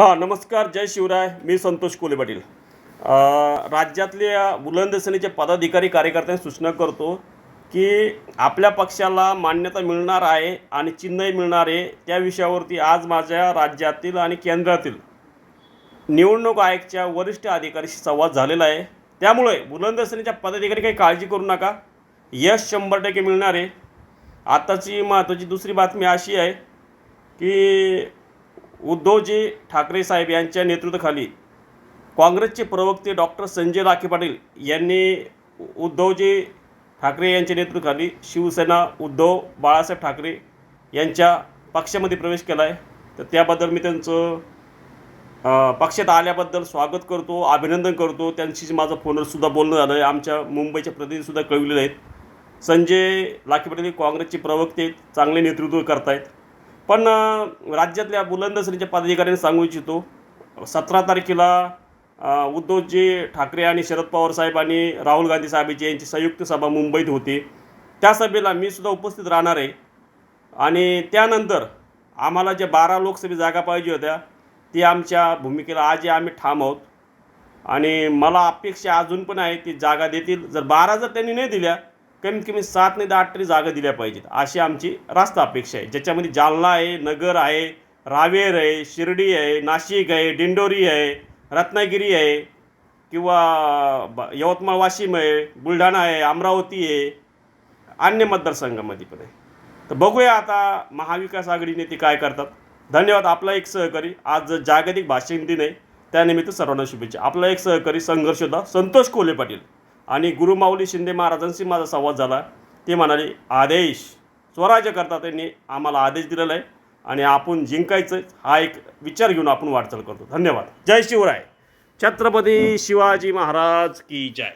हां नमस्कार जय शिवराय. मी संतोष कोले पाटील. राज्यातल्या बुलंद सेनेचे पदाधिकारी कार्यकर्त्यांनी सूचना करतो की आपल्या पक्षाला मान्यता मिळणार आहे आणि चिन्हही मिळणार आहे त्या विषयावरती आज माझ्या राज्यातील आणि केंद्रातील निवडणूक आयोगच्या वरिष्ठ अधिकाऱ्याशी संवाद झालेला आहे. त्यामुळे बुलंद सेनेच्या पदाधिकारी काही काळजी करू नका. यश शंभर टक्के मिळणार आहे. आताची महत्त्वाची दुसरी बातमी अशी आहे की उद्धवजी ठाकरे साहेब यांच्या नेतृत्वाखाली काँग्रेसचे प्रवक्ते डॉक्टर संजय राखे पाटील यांनी उद्धवजी ठाकरे यांच्या नेतृत्वाखाली शिवसेना उद्धव बाळासाहेब ठाकरे यांच्या पक्षामध्ये प्रवेश केला आहे. तर त्याबद्दल मी त्यांचं पक्षात आल्याबद्दल स्वागत करतो अभिनंदन करतो. त्यांची माझं फोनवरसुद्धा बोलणं झालं आहे. आमच्या मुंबईच्या प्रतिनिधीसुद्धा कळविलेले आहेत. संजय लाखे पाटील हे काँग्रेसचे प्रवक्ते चांगले नेतृत्व करतायत. पण राज्यातल्या बुलंदश्रीच्या पदाधिकाऱ्यांनी सांगू इच्छितो सतरा तारखेला उद्धवजी ठाकरे आणि शरद पवार साहेब आणि राहुल गांधी साहेब यांची संयुक्त सभा मुंबईत होती. त्या सभेला मी सुद्धा उपस्थित राहणार आहे. आणि त्यानंतर आम्हाला ज्या बारा लोकसभा जागा पाहिजे होत्या ती आमच्या भूमिकेला आजही आम्ही ठाम आहोत. आणि मला अपेक्षा अजून पण आहे ती जागा देतील. जर बारा जर त्यांनी नाही दिल्या कमीत कमी सात नाही दहा आठ तरी जागा दिल्या पाहिजेत. अशी आमची रास्त अपेक्षा आहे. ज्याच्यामध्ये जालना आहे नगर आहे रावेर आहे शिर्डी आहे नाशिक आहे दिंडोरी आहे रत्नागिरी आहे किंवा ब यवतमाळ वाशिम आहे बुलढाणा आहे अमरावती आहे अन्य मतदारसंघामध्ये पण आहे. तर बघूया आता महाविकास आघाडी नेते काय करतात. धन्यवाद आपला एक सहकारी. आज जागतिक भाषण दिन आहे. त्यानिमित्त सर्वांना शुभेच्छा. आपला एक सहकारी संघर्ष होता संतोष कोले पाटील. आणि गुरुमाऊली शिंदे महाराजांशी माझा संवाद झाला. ते म्हणाले आदेश. स्वराज्य करता त्यांनी आम्हाला आदेश दिलेला आहे आणि आपण जिंकायचं हा एक विचार घेऊन आपण वाटचाल करतो. धन्यवाद. जय शिवराय. छत्रपती शिवाजी महाराज की जय.